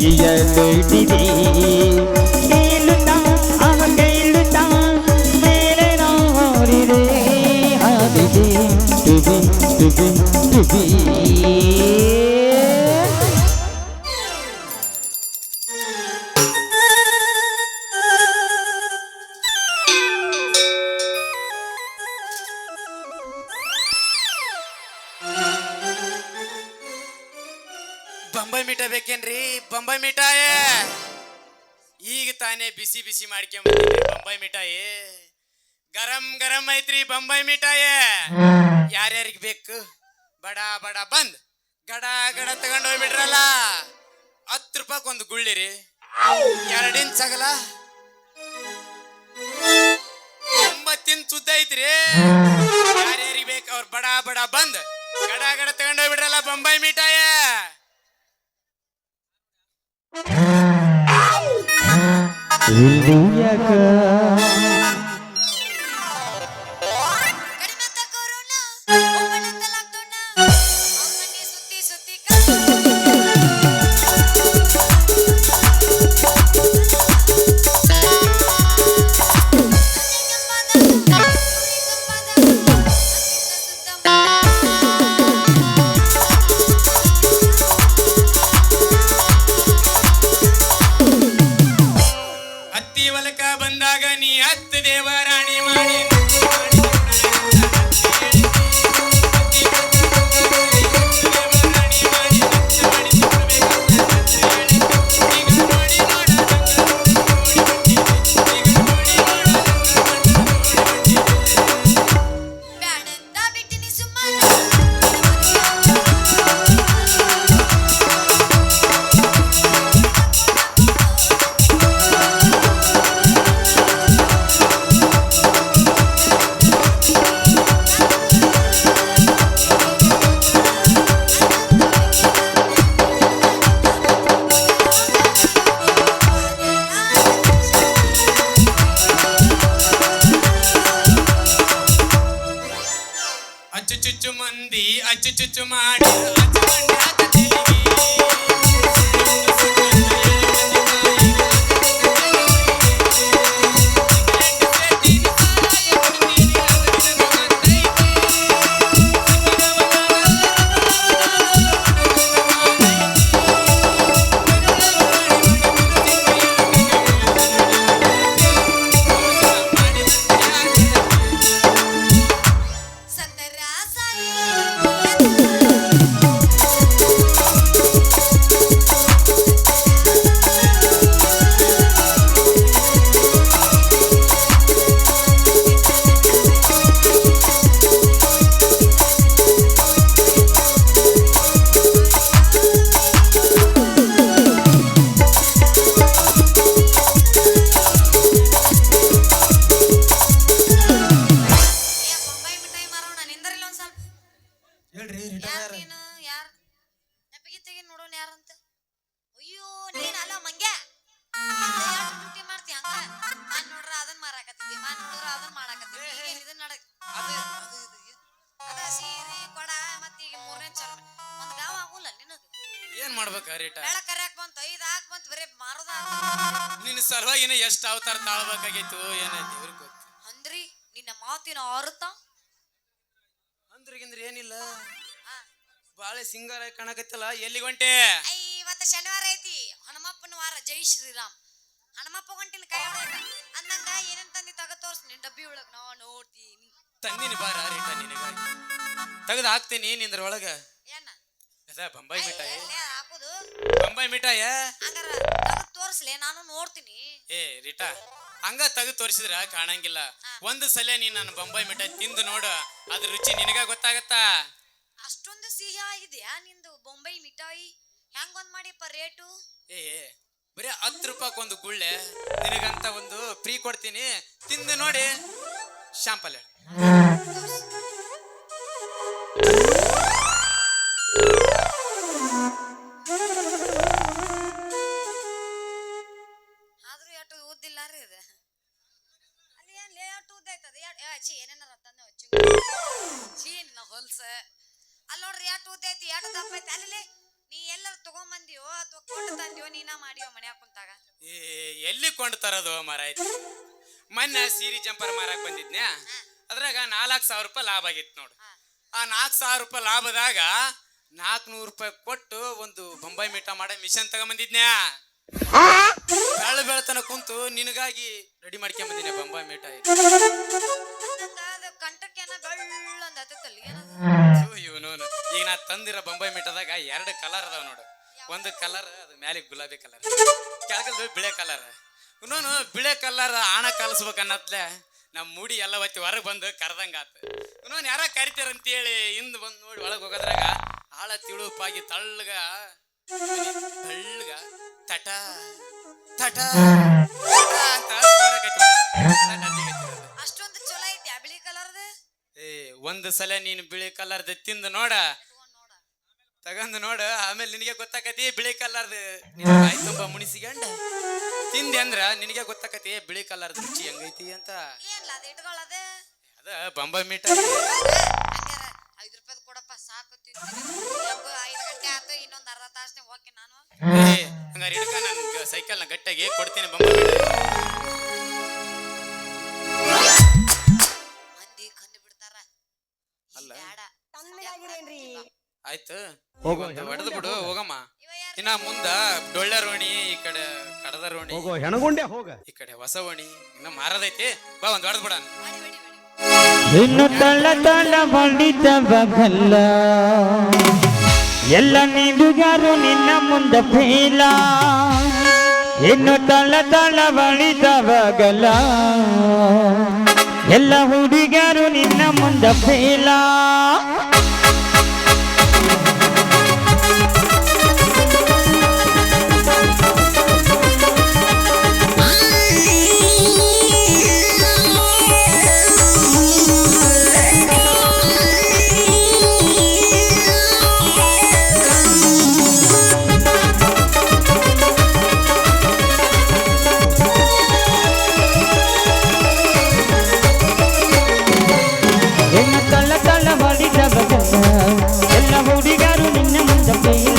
ಇಯಲಿಟ್ಟಿದೆ ಕೀಳುತ್ತಾ ಅವ ಕೈಳುತ್ತಾ ಮೇಲೆ ಬಿಸಿ ಬಿಸಿ ಮಾಡ್ಕೊಂಬಂದಿದ್ರಿ ಬೊಂಬೈ ಮಿಠಾಯಿ. ಗರಂ ಗರಂ ಐತ್ರಿ ಬೊಂಬೈ ಮಿಠಾಯಿ. ಯಾರ್ಯಾರಿಗೆ ಬೇಕು? ಬಡ ಬಡ ಬಂದ್. ಗಡ ಗಡ ತಗೊಂಡ್ ಹೋಗ್ಬಿಟ್ರಲ್ಲ. ಹತ್ತು ರೂಪಾಯಿ ಒಂದು ಗುಳ್ಳಿರಿ ಎರಡಿನ ಸಗಲ ಒಂಬತ್ತಿನ ಸುದ್ದ ಐತ್ರಿ. ಯಾರ್ಯಾರಿಗೆ ಬೇಕು? ಅವ್ರು ಬಡ ಬಡ ಬಂದ್. ಗಡ ಗಡ ತಗೊಂಡ್ ಹೋಗ್ಬಿಟ್ರಲ್ಲ ಬೊಂಬೈ ಮಿಠಾಯಿ. ಇಲ್ಲಿ ಮಾಡ್ಬೇಕ ರೀಟ? ಬೆಳಕ್ ಕರ್ಯಾಕ್ ಬಂತ ಐದ್ ಹಾಕ್ ಬಂತು ಬರೇ ಮಾರದ. ನಿನ್ನ ಸಲುವಾಗಿನ ಎಷ್ಟು ಅವತಾರ ತಾಳ್ಬೇಕಾಗಿತ್ತು ಏನ ದೇವ್ರಿಗೆ ಗೊತ್ತು. ಅಂದ್ರಿ ನಿನ್ನ ಮಾತಿನ ಅರ್ಥ? ಅಂದ್ರಿಗಿಂದ್ರ ಏನಿಲ್ಲ. ಬಾಳೆ ಸಿಂಗಾರ ಕಾಣಕತ್ತಲ್ಲ ಎಲ್ಲಿ ಹೊಂಟೆ? ಐ ಇವತ್ತ ಶನಿವಾರ ಐತಿ. ಹನುಮಪ್ಪನ ವಾರ ಜೈ ಶ್ರೀರಾಮ್. ಹನುಮಪ್ಪ ಗಂಟಿನ ಕೈ ಅಂದಂಗ ಏನೇನ್ ತಂದಿ ತಗ ತೋರ್ಸ್ ನಿನ್ ಡಬ್ಬಿ ಒಳಗ್ ನಾ ನೋಡ್ತೀನಿ. ತಂದಿನಿ ಬಾರ ರೀಟ ನಿನಗಾಗಿ. ತೆಗೆದು ಹಾಕ್ತೀನಿ ನಿಂದ್ರ ಒಳಗ ಏನ? ಅದ ಬಂಬೈ ಮಿಠಾಯಿ. ಎಲ್ಲಿ ಹಾಕುದು ಬಂಬೈ ಮಿಠಾಯ ಹಂಗಾರ ತಗದ್ ತೋರ್ಸ್ಲೆ ನಾನು ನೋಡ್ತೀನಿ. ಏ ರಿಟಾ ಹಂಗ ತೆಗೆದು ತೋರಿಸಿದ್ರ ಕಾಣಂಗಿಲ್ಲ. ಒಂದು ಸಲ ನೀನ್ ನನ್ನ ಬಂಬೈ ಮಿಠಾಯಿ ತಿಂದು ನೋಡು ಅದ್ರ ರುಚಿ ನಿನಗ ಗೊತ್ತಾಗತ್ತಾ? ಅಷ್ಟೊಂದು ಸಿಹಿ ಆಗಿದ್ಯಾ ನಿಂದು ಬೊಂಬೈ ಮಿಠಾಯಿ? ಹೆಂಗ್ ಒಂದ್ ಮಾಡಿಪ್ಪ ರೇಟು? ಏ ಬರೀ ಹತ್ತು ರೂಪಾಯಿ ಒಂದು ಗುಳ್ಳೆ ನಿನಗಂತ ಒಂದು ಫ್ರೀ ಕೊಡ್ತೀನಿ ತಿಂದು ನೋಡಿ. ಶಾಂಪಲ್ ತಂದಿಯೋ ನೀನ ಮನ್ಯಾಗ ಕುಂತಾಗ ಏ ಎಲ್ಲಿ ಕೊಂಡು ತರೋದು ಮಾರಾಯ್ತು ಮೊನ್ನೆ ಸೀರೆ ಜಂಪರ್ ಮಾರಕ್ ಬಂದಿದ್ನ್ಯಾ? ಅದ್ರಾಗ ನಾಲ್ಕು ಸಾವಿರ ರೂಪಾಯಿ ಲಾಭ ಆಗಿತ್ತು ನೋಡು. ಆ ನಾಲ್ಕು ಸಾವಿರ ರೂಪಾಯಿ ಲಾಭದಾಗ ನಾಲ್ಕುನೂರು ರೂಪಾಯಿ ಕೊಟ್ಟು ಒಂದು ಬೊಂಬೈ ಮೀಟ ಮಾಡೋ ಮಿಷನ್ ತಗೊಂಬಂದಿದ್ನ್ಯಾ? ಬೆಳ ಬೆಳತನ ಕುಂತು ನಿನಗಾಗಿ ರೆಡಿ ಮಾಡ್ಕೊಂಬಂದಿನಿ ಬೊಂಬೈ ಮೀಟ ಇವನು ಈಗ ನಾ ತಂದಿರೋ ಬೊಂಬೈ ಮೀಟದಾಗ ಎರಡು ಕಲರ್ ಅದಾವ ನೋಡು. ಒಂದು ಕಲರ್ ಅದು ಮ್ಯಾಲೆ ಗುಲಾಬಿ ಕಲರ್ ಕೆಳಗಲ್ದು ಬಿಳೆ ಕಲರ್ ಇನ್ನೊಂದು ಬಿಳೆ ಕಲರ್ ಆಣ ಕಲಿಸ್ಬೇಕನ್ನತ್ಲೆ ನಮ್ಮ ಮೂಡಿ ಎಲ್ಲ ಒತ್ತಿ ಹೊರಗೆ ಬಂದು ಕರ್ದಂಗ ಆತು. ಇನ್ನೊಂದು ಯಾರ ಕರಿತಾರ ಅಂತೇಳಿ ಹಿಂದ್ ಬಂದು ನೋಡಿ ಒಳಗೆ ಹೋಗೋದ್ರಾಗ ಆಳ ತಿಳುಪಾಗಿ ತಳ್ಳಗ ತಳ್ಳಗ ತಟ ತಟ ಅಂತ. ಅಷ್ಟೊಂದು ಚಲೋ ಐತಿ ಬಿಳಿ ಕಲರ್ದ ಏ ಒಂದು ಸಲ ನೀನು ಬಿಳಿ ಕಲರ್ದ ತಿಂದು ನೋಡ ನೋಡ ನೋಡು ಆಮೇಲೆ ನಿನಗೆ ಗೊತ್ತಾಕತಿ ಬಿಳಿ ಕಲರ್ದು. ಬಾಯಿ ತುಂಬ ಮುಣಿಸಿಕೊಂಡ ತಿಂದೆ ಅಂದ್ರ ನಿನಗೆ ಗೊತ್ತಾಕತಿ ಬಿಳಿ ಕಲರ್ದು ರುಚಿ ಹೆಂಗೈತಿ ಅಂತ. ಏನ್ಲ ಅದು ಇಟ್ಕೊಳ್ಳೋದೆ? ಅದ ಬಂಬ ಮೀಟ ಹಂಗಾರ ಐದು ರೂಪಾಯಿ ಕೊಡಪ್ಪ ಸಾಕು ತಿಂತೀನಿ ಐದು ಗಂಟೆ ಆತು ಇನ್ನೊಂದು ಅರ್ಧ ತಾಸ್ನಾಗ ಹೋಗಿ ನಾನು. ಹಂಗಾರೆ ಹಿಡ್ಕ ನನ್ ಸೈಕಲ್ನ ಗಟ್ಟಾಗಿ ಕೊಡ್ತೀನಿ ಬಂಬ ಮೀಟ ಆಯ್ತು. ಹೋಗೋ, ಹೊಡೆದು ಬಿಡು ಹೋಗಮ್ಮ. ಇವ ಯಾರ್ ಇನ್ನ ಮುಂದ ಡೊಳ್ಳೆ ರೋಣಿ ಈ ಕಡೆ ಕಡದ ರೋಣಿ. ಹೋಗೋ ಹೆಣಗೊಂಡೆ ಹೋಗ. ಈ ಕಡೆ ಹೊಸ ಓಣಿ ಇನ್ನ ಮಾರದೈತಿ. ಬಾ ಒಂದ್ ಹೊಡೆದ್ ಬಿಡ ಇನ್ನು ತಳ ತಳ ಬಡಿತ ಬಗಲ್ಲ. ಎಲ್ಲ ನೀಡುಗಾರು ನಿನ್ನ ಮುಂದೆ ಫೇಲ. ಇನ್ನು ತಳ್ಳ ತಳ ಬಳಿದ ಬಗಲ್ಲ. ಎಲ್ಲ ಹುಡುಗರು ನಿನ್ನ ಮುಂದೆ fail. Take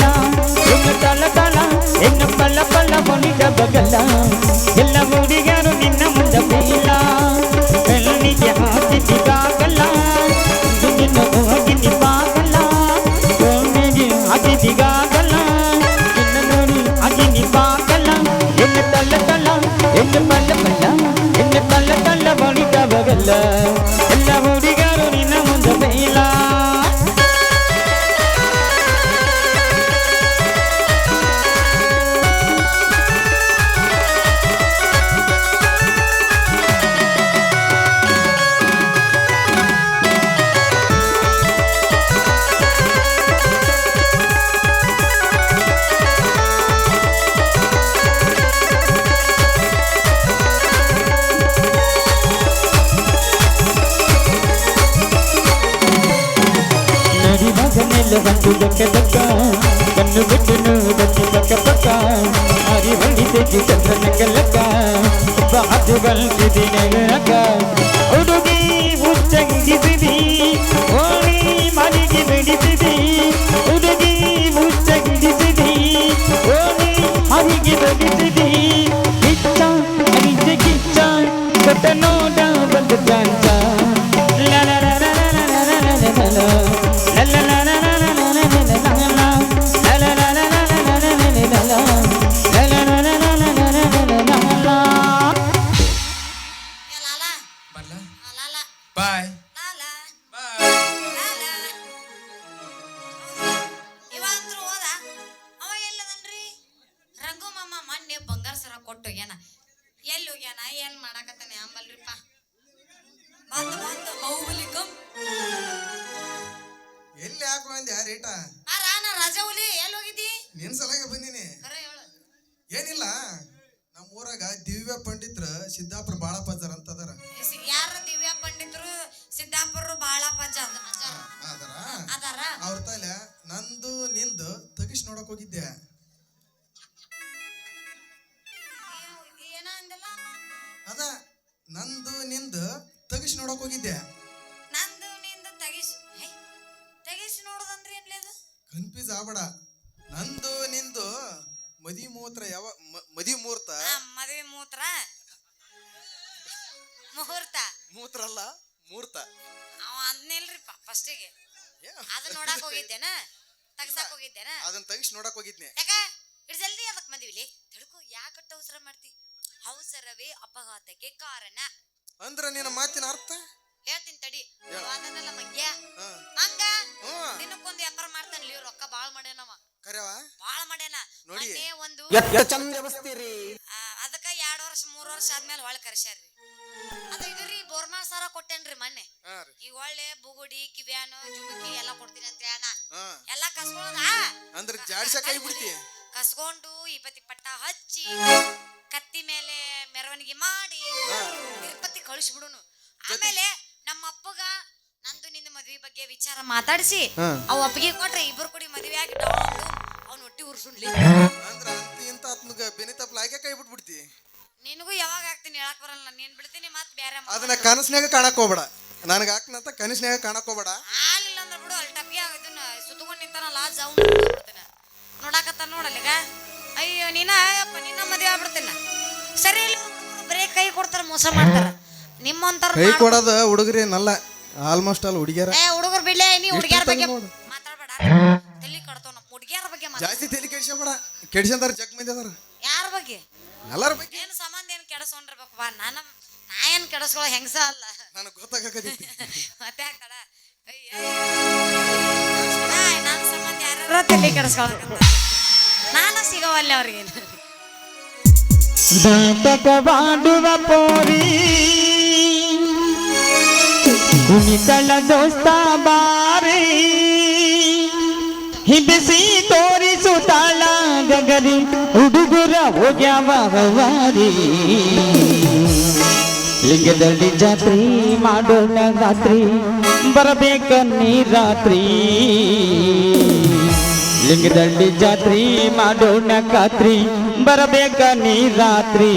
tudo que é tu ಎಲ್ಲಿ ಹೋಗ್ಯಾನ? ಏನ್ ಮಾಡಾಕತ್ತಾನೆ? ಅಂಬಲ್ರಿಪ್ಪ. ಬಂದು ಬಂದು ಬಾಹುಬಲಿ ಕಮ್ ಎಲ್ಲಿ ಯಾಕೆ ಬಂದೆ ರೇಟ? ಆ ರಾನ ರಜೌಲಿ ಎಲ್ಲಿ ಹೋಗಿದ್ದಿ? ನಿನ್ ಸಲಾಗೆ ಬಂದಿನಿ. ಕರೆ ಹೇಳು. ಏನಿಲ್ಲ ನಮ್ಮ ಊರಾಗ ದಿವ್ಯ ಪಂಡಿತ್ರ ಸಿದ್ದಾಪುರ ಬಾಳಪ್ಪಜ್ಜರ್ ಅಂತ ಅದಾರ ಯಾರ ದಿವ್ಯ ಪಂಡಿತರು? ಸಿದ್ದಾಪುರ ಬಾಳ ಪಜಾರ್ ಅದಾರ? ಅದಾರ? ಅವ್ರ ತಲೆ ನಂದು ನಿಂದು ತಗಿಸ್ ನೋಡಕ್ ಹೋಗಿದ್ದೆ. ಅದ ನಂದು ನಿಂದು ತಗಿಸ್ ನೋಡಕ್ ಹೋಗಿದ್ದೆ. ನಂದು ನಿಂದು ತೆಗಿಸ್ ಹೇ, ತೆಗಿಸ್ ನೋಡೋದಂದ್ರೆ ಏನ್ಲೇದು ಕನ್ಫ್ಯೂಸ್ ಆಗ್ಬೇಡ. ನಂದು ನಿಂದು ಮದಿ ಮೂತ್ರ ಯಾವ ಮದಿ ಮುಹೂರ್ತ ಆ, ಮದ್ವೆ ಮೂತ್ರ ಮುಹೂರ್ತ ಮೂತ್ರ ಅಲ್ಲ ಮೂರ್ತ. ಅವ ಅಂದ್ನಿಲ್ರಿಪ್ಪ ಫಸ್ಟಿಗೆ. ಏ, ಅದನ್ನ ನೋಡಕ್ ಹೋಗಿದ್ದೇನ? ತಗ್ಸಾಕ್ ಹೋಗಿದ್ದೇನ? ಅದನ್ನ ತಗಿಸ್ ನೋಡಕ್ ಹೋಗಿದ್ನೆ. ಯಾಕ? ಇಡ್ ಜಲ್ದಿ ಅದಕ್ ಬಂದಿವಿಲಿ ತಡ್ಕೋ ಯಾಕಟ್ಟ ಅವಸರ ಮಾಡ್ತಿ? ಅವಸರವೇ ಅಪಘಾತಕ್ಕೆ ಕಾರಣ. ಅಂದ್ರ ನಿನ್ನ ಮಾತಿನ ಅರ್ಥ? ಹೇಳ್ತೀನಿ ತಡಿ. ಅದನ್ನೆಲ್ಲ ಮಂಗ್ಯ? ಮಂಗ ಹ್ಮ್ ದಿನಕ್ಕೊಂದು ವ್ಯಾಪಾರ ಮಾಡ್ತಾನಲ್ಲಿ ರೊಕ್ಕ ಬಾಳ್ ಮಾಡ್ಯಾನವ ಕರೆವಾ ಬಾಳ ಮಾಡ್ಯಾನ. ನೋಡಿ. ಒಂದು ಒಂದು ವ್ಯವಸ್ಥೆ ಅದಕ್ಕ ಎರಡ್ ವರ್ಷ ಮೂರ್ ವರ್ಷ ಆದ್ಮೇಲೆ ಹೊಳ್ ಕರ್ಸ್ಯಾರ್ರಿ ಅದ ಇದ್ರಿ ಬೋರ್ಮಾ ಸಾರ ಕೊಟ್ಟೇನ್ರಿ ಮೊನ್ನೆ. ಈ ಒಳ್ಳೆ ಬುಗುಡಿ ಕಿವ್ಯಾನು ಜುಮುಕಿ ಎಲ್ಲಾ ಕೊಡ್ತೀನಿ ಅಂತ ಹೇಳ ಎಲ್ಲಾ ಎಲ್ಲ ಕಸ್ಕೊಳ್ಳೋದ ಅಂದ್ರೆ ಜಾಡ್ಸ ಕೈ ಬಿಡ್ತಿ? ಕಸ್ಕೊಂಡು ಇಪ್ಪತ್ತಿ ಪಟ್ಟ ಹಚ್ಚಿ ಕತ್ತಿ ಮೇಲೆ ಮೆರವಣಿಗೆ ಮಾಡಿ. ತಿರುಪತಿ ಕಳಿಸ್ಬಿಡುನು. ಆಮೇಲೆ ನಮ್ಮ ಅಪ್ಪಗ ನಂದು ನಿನ್ನ ಮದ್ವಿ ಬಗ್ಗೆ ವಿಚಾರ ಮಾತಾಡಿಸಿ ಅವ ಒಪ್ಪಿಗೆ ಕೊಟ್ರೆ ಇಬ್ರು ಕೂಡಿ ಮದ್ವೆ ಆಗಿ ಅವ್ನ ಹೊಟ್ಟಿ ಉರ್ಸುಣ್ಲಿ ಅಂದ್ರ ಅಂತ ಇಂತ ಆತ್ಮಗ ಬೆನಿ ತಪ್ಪಲ ಆಕೆ ಕೈ ಬಿಟ್ಬಿಡ್ತಿ. ನಿನಗೂ ಯಾವಾಗ ಆಗ್ತೀನಿ ಹೇಳಕ್ ಬರಲ್ಲ. ನೀನ್ ಬಿಡ್ತೀನಿ ಮತ್ ಬೇರೆ ಅದನ್ನ ಕನಸ್ನ್ಯಾಗ ಕಾಣಕ್ ಹೋಗ್ಬೇಡ. ನನಗೆ ಹಾಕ್ನಂತ ಕನಸ್ನ್ಯಾಗ ಕಾಣಕ್ ಹೋಗ್ಬೇಡ. ಹಾಲಿಲ್ಲ ಅಂದ್ರೆ ಬಿಡು ಅಲ್ಲಿ ಟಪ್ಪಿ ಇದನ್ನ ಸುತ್ತಕೊಂಡ್ ನಿಂತಾನಲ್ಲ ಲಾಜ್ ಬಿಡ್ತೇನೆ ನೋಡಾಕತ್ತ ನೋಡಲ್ಲಿಗ? ಅಯ್ಯೋ ನೀನ ಅಯ್ಯಪ್ಪ ನಿನ್ನ ಮದುವೆ ಆಗ್ಬಿಡ್ತೇನೆ. ಸರಿ ಇಲ್ಲ ಕೈ ಕೊಡ್ತಾರ ಮೋಸ ಮಾಡ್ತಾರ. ನಿಮ್ಮಂತಾರ ಕೈ ಕೊಡೋದು ಹುಡುಗರಿ ನಲ್ಲ ಆಲ್ಮೋಸ್ಟ್ ಅಲ್ಲಿ ಹುಡುಗಿಯರ. ಏ ಹುಡುಗರು ಬಿಡ್ಲೆ ನೀ ಹುಡುಗಿಯರ ಬಗ್ಗೆ ಮಾತಾಡಬೇಡ. ತಲಿ ಕಡ್ತಾವ ನಮ್ಮ ಹುಡುಗಿಯರ ಬಗ್ಗೆ ಮಾತಾಡ ಜಾಸ್ತಿ ತಲೆ ಕೆಡಿಸಬೇಡ ಕೆಡಿಸಂತಾರ ಜಗ್ ಮಂದಿ ಅದಾರ. ಯಾರ ಬಗ್ಗೆ? ಎಲ್ಲರ ಬಗ್ಗೆ? ಏನು ಸಂಬಂಧ ಏನು ಕೆಡಸ್ಕೊಂಡಿರ್ಬೇಕಪ್ಪ ನಾನು ನಾ ಏನು ಕೆಡಿಸ್ಕೊಳ್ಳೋ ಹೆಂಗಸ ಅಲ್ಲ. ನನಗೆ ಗೊತ್ತಾಗಕತ್ತೈತಿ ಮತ್ತೆ ಅಯ್ಯೋ ನನ್ನ ಸಂಬಂಧ ಯಾರರ ತಲೆ ಕೆಡಸ್ಕೊಳಕಂತ ನಾನು ಸಿಗವಲ್ಲ ಅವ್ರಿಗೆ ನಾಟಕ ಪೋರಿ. ಕುಣಿತಳ ದೋಸ್ತ ಬಾರಿ. ಹಿಬಿಸಿ ತೋರಿಸುತ್ತಾಳ ಗಗರಿ. ಹುಡುಗುರ ಹೋಗ್ಯಾವ ಹವಾರಿ. ಲಿಂಗದಲ್ಲಿ ಜಾತ್ರಿ ಮಾಡೋಣ ರಾತ್ರಿ. ಬರಬೇಕ ನೀ ರಾತ್ರಿ ಲಿಂಗದಲ್ಲಿ ಜಾತ್ರಿ ಮಾಡೋಣ ಖಾತ್ರಿ ಬರಬೇಕ ನೀ ರಾತ್ರಿ?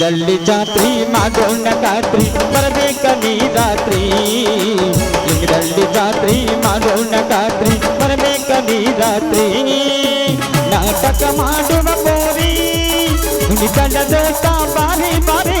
ಲಿಂಗದಲ್ಲಿ ಜಾತ್ರಿ ಮಾಡೋಣ ಖಾತ್ರಿ ಬರಬೇಕ ನೀ ರಾತ್ರಿ ಲಿಂಗದಲ್ಲಿ ಜಾತ್ರಿ ಮಾಡೋಣ ಖಾತ್ರಿ ಬರಬೇಕ ನೀ ರಾತ್ರಿ ನಾಟಕ ಮಾಡುವ ಪೋರಿ ಕುಣಿತಳ ದೋಸ್ತ ಬಾರಿ ಬಾರಿ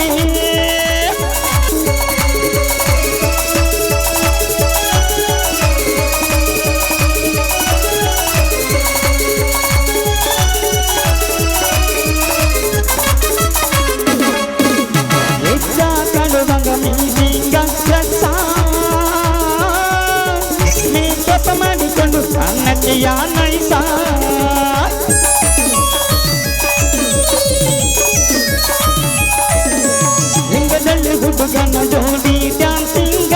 ಮಾಡಿಕೊಂಡು ಸಣ್ಣಕ್ಕೆಯ ನೈಸ ಲಿಂಗದಲ್ಲಿ ಹುಡುಗನ ಜೋಡಿ ಡ್ಯಾನ್ಸಿಂಗ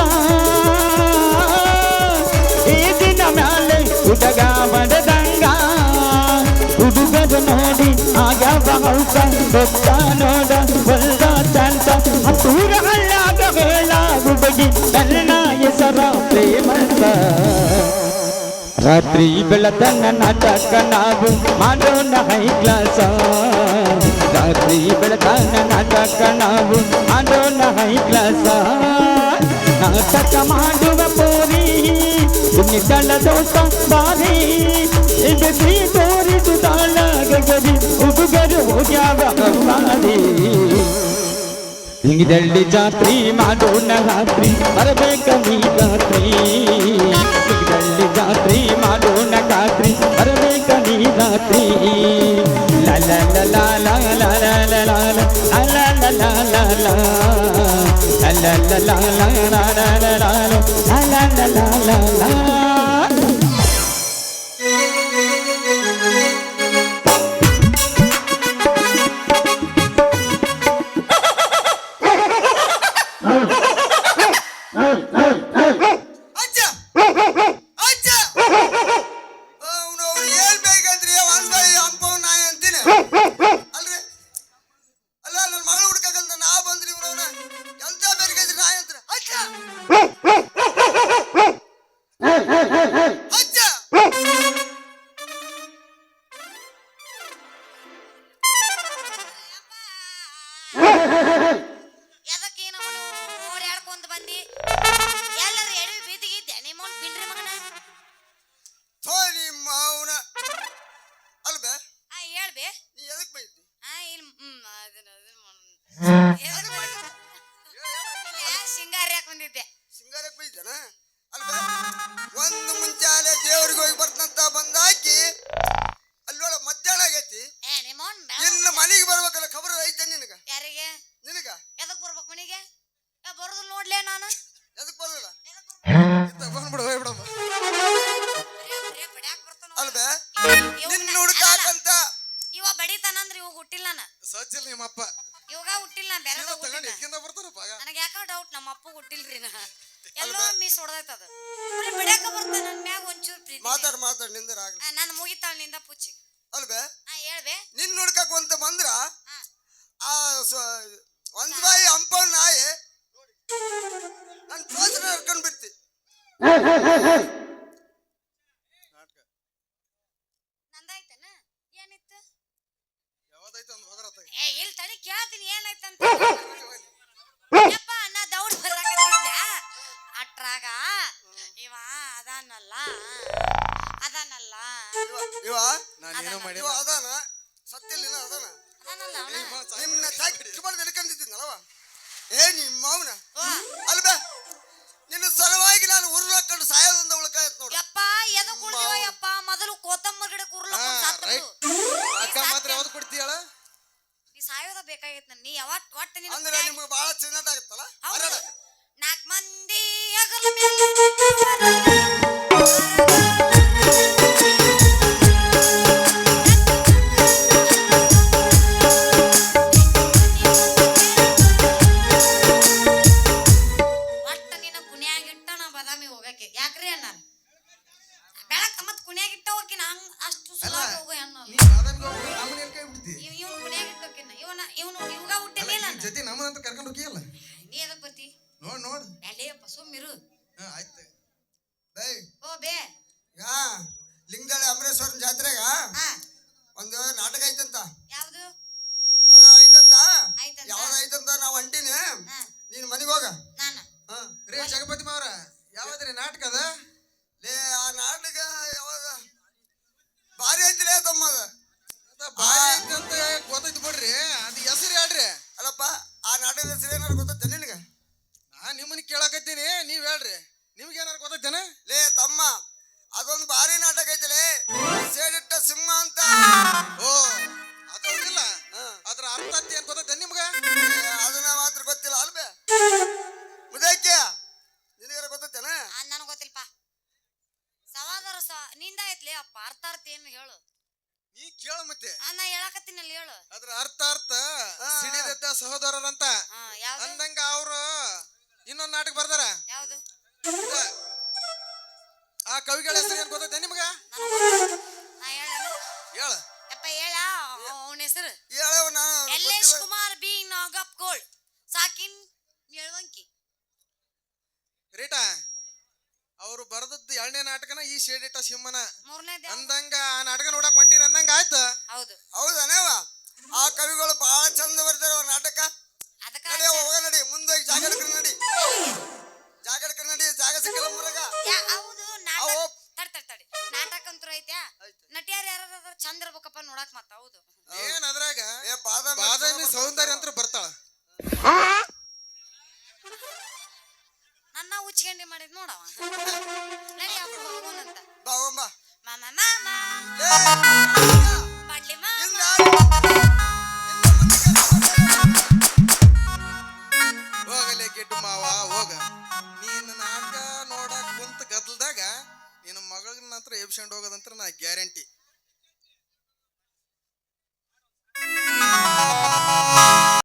ಈ ದಿನ ಮ್ಯಾಲೆ ಹುಡುಗ ಬಡದಂಗ. ಹುಡುಗರು ನೋಡಿ ಆಗ್ಯಾವ ಹೌಸ ಗೊತ್ತ ನೋಡ, ಒಳ್ಳ ಚಂದ. ಹತ್ತೂರ ಹಳ್ಳಾಗ ಹೇಳ ಹುಡುಗಿ, ನನ್ನ ಹೆಸರ ಪ್ರೇಮಂತ ರಾತ್ರಿ ಬೆಳತನ ನಾಟಕ ನಾವು ಮಾಡೋಣ ಹೈ ಕ್ಲಾಸ ರಾತ್ರಿ ಬೆಳತನ ನಾಟಕ ನಾವು ಮಾಡೋಣ ಹೈ ಕ್ಲಾಸ ನಾಟಕ ಮಾಡುವ ಪೋರಿ ಕುಣಿತಳ ದೋಸ ಬಾರಿ ಎಗಸಿ ತೋರಿಸುತ್ತಾಳ ಗಗರಿ ಹುಡುಗರು ಹೋಗ್ಯಾವ ಬಾರಿ ಲಿಂಗದಲ್ಲಿ ಜಾತ್ರಿ ಮಾಡೋಣ ರಾತ್ರಿ ಬರಬೇಕ ನೀ ರಾತ್ರಿ ಲಿಂಗದಲ್ಲಿ ಜಾತ್ರಿ ಮಾಡೋಣ ಖಾತ್ರಿ ಬರಬೇಕ ನೀ ರಾತ್ರಿ ಲ ಲ ಲ ಲ ಲ ಲ ಲ ಲ ಲ ಸಿಂಗಾರಕ್ಕೆ ಬೈದನ ಅಲ್ವಾ ಒಂದು ಮುಂಜಾನೆ ದೇವರಿಗೆ ಹೋಗಿ ಬರ್ತಾರೆ ಯಾಕೋ ಡೌಟ್ ನಮ್ಮ ಅಪ್ಪ ಹುಟ್ಟಿಲ್ರಿ ನಾ. ಎಲ್ಲೋ ಮಿಸ್ ಹೊಡೆದೈತೆ ಅದು ಬರ್ತ ನನ್ನ ಮ್ಯಾಗ ಒಂಚೂರು ಪ್ರೀತಿ ಮಾತಾಡ್ ಮಾತಾಡ್ನಿಂದ ಆಗ್ಲಿ. ನಾನು ಮುಗಿತಾಳ ನಿಂದ ಪುಚ್ಚಿ ಅಲ್ವೇ? ನಾ ಹೇಳ್ಬೇ. ನಿನ್ ನೋಡ್ಕಕ್ ಅಂತ ಬಂದ್ರ ಆ ಸ- ಒಂದ್ ಬಾಯಿ ಅಂಪ ನಾಯಿ. ನನ್ ತೋತ್ರ ಹರ್ಕೊಂಡ್ ಬಿಡ್ತಿ. ಇವ? ನಾನೇನೋ ಅದಾನ. ಸತ್ತಿಲ್ಲ ಅದಾನ? ನಿಮ್ಮನ್ನ ತಾಕಿ ಬಡ್ದು ಏ ನಿಮ್ಮ ಮಾವನ? ನಿನ್ನ ಸಲುವಾಗಿ ನಾನು ಉರುಳಕೊಂಡು ಸಾಯೋದೊಂದು ಉಳ್ಕಾಯ್ತು ನೋಡಿ. ಯಪ್ಪ ಎದಕ್ ಯಪ್ಪ? ಮೊದಲು ಕೋತಂಬರ್ ಗಿಡ ಸಾತ್ರು ಅಕ್ಕ ಮಾತ್ರ ಯಾವ್ದು ನೀ ಸಾಯೋದ ಬೇಕಾಗೈತೆ ನೀ ಯಾವಟ್ ಒಟ್ಟ ನಿನ್ನ ನಿಮ್ಗೆ ಬಹಳ ಚಿನ್ನದಾಗತ್ತಲ್ಲ ನಾಲ್ಕು ಮಂದಿ algo de tener ಶೇಡಿಟ್ಟ ಸಿಂಹನ ಮೂರನೇ ಅಂದಂಗ ಆ ನಾಟಕ ನೋಡಕ್ ಹೊಂಟೀನಿ ಅಂದಂಗ ಆಯ್ತು? ಹೌದು. ಹೌದನೇವ? ಆ ಕವಿಗಳು ಬಹಳ ಚಂದ ಬರ್ತಾರೆ ಅವ್ರ ನಾಟಕ. ಅದಕ್ಕ ನಡಿ ಹೋಗ ನಡಿ ಮುಂದೋಗಿ ಜಾಗ ಹಿಡ್ಕೊಂಡು ನಡಿ. ಜಾಗ ಹಿಡ್ಕೊಂಡು ನಡಿ ಜಾಗ ಸಿಕ್ಕಲ್ಲ ಮುರಗ ಯಾ- ಹೌದು ನಾಟಕ ಅವು- ತಡಿ ತಡಿ ತಡಿ. ನಾಟಕ ಅಂತೂ ಐತ್ಯಾ? ಐತೆ. ನಟಿಯಾರ ಚಂದ ಇರ್ಬೇಕಪ್ಪ ನೋಡಕ್ ಮತ್ತ ಹೌದು. ಏನ್ ಅದ್ರಾಗ? ಏ ಬಾದಾಮಿ ಬಾದಾಮಿ